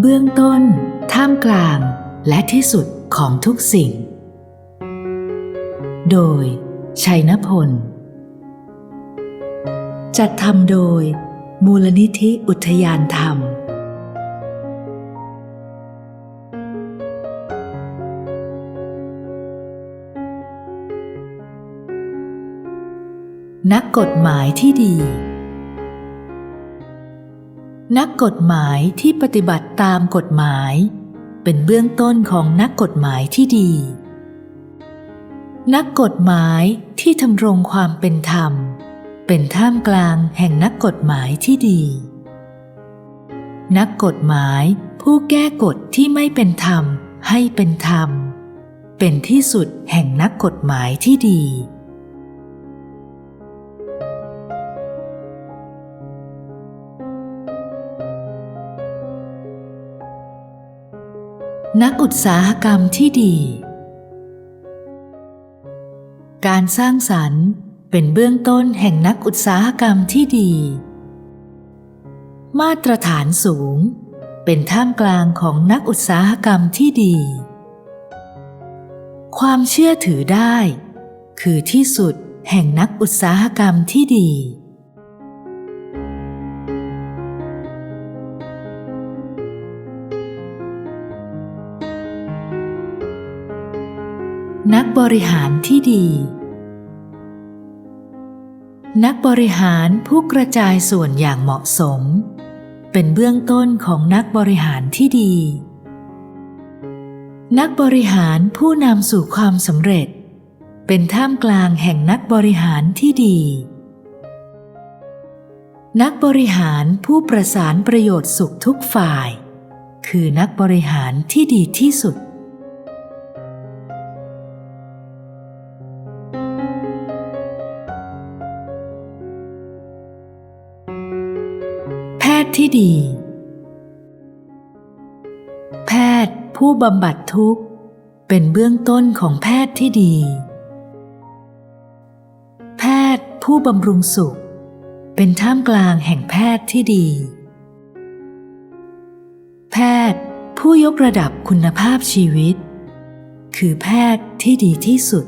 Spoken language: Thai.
เบื้องต้น ท่ามกลาง และที่สุดของทุกสิ่ง โดย ชัยนพล จัดทำโดย มูลนิธิอุทยานธรรมนักกฎหมายที่ดี นักกฎหมายที่ปฏิบัติตามกฎหมาย เป็นเบื้องต้นของนักกฎหมายที่ดี นักกฎหมายที่ทำรงความเป็นธรรม เป็นท่ามกลางแห่งนักกฎหมายที่ดี นักกฎหมายผู้แก้กฎที่ไม่เป็นธรรมให้เป็นธรรม เป็นที่สุดแห่งนักกฎหมายที่ดี นักอุตสาหกรรมที่ดี การสร้างสรรค์เป็นเบื้องต้นแห่งนักอุตสาหกรรมที่ดี มาตรฐานสูง เป็นท่ามกลางของนักอุตสาหกรรมที่ดี ความเชื่อถือได้ คือที่สุดแห่งนักอุตสาหกรรมที่ดี นักบริหารที่ดี นักบริหารผู้กระจายส่วนอย่างเหมาะสม เป็นเบื้องต้นของนักบริหารที่ดี นักบริหารผู้นำสู่ความสำเร็จ เป็นท่ามกลางแห่งนักบริหารที่ดี นักบริหารผู้ประสานประโยชน์สุขทุกฝ่าย คือนักบริหารที่ดีที่สุด ทย์ที่ดี แพทย์ผู้บำบัดทุกข์ เป็นเบื้องต้นของแพทย์ที่ดี แพทย์ผู้บำรุงสุข เป็นท่ามกลางแห่งแพทย์ที่ดี แพทย์ผู้ยกระดับคุณภาพชีวิต คือแพทย์ที่ดีที่สุด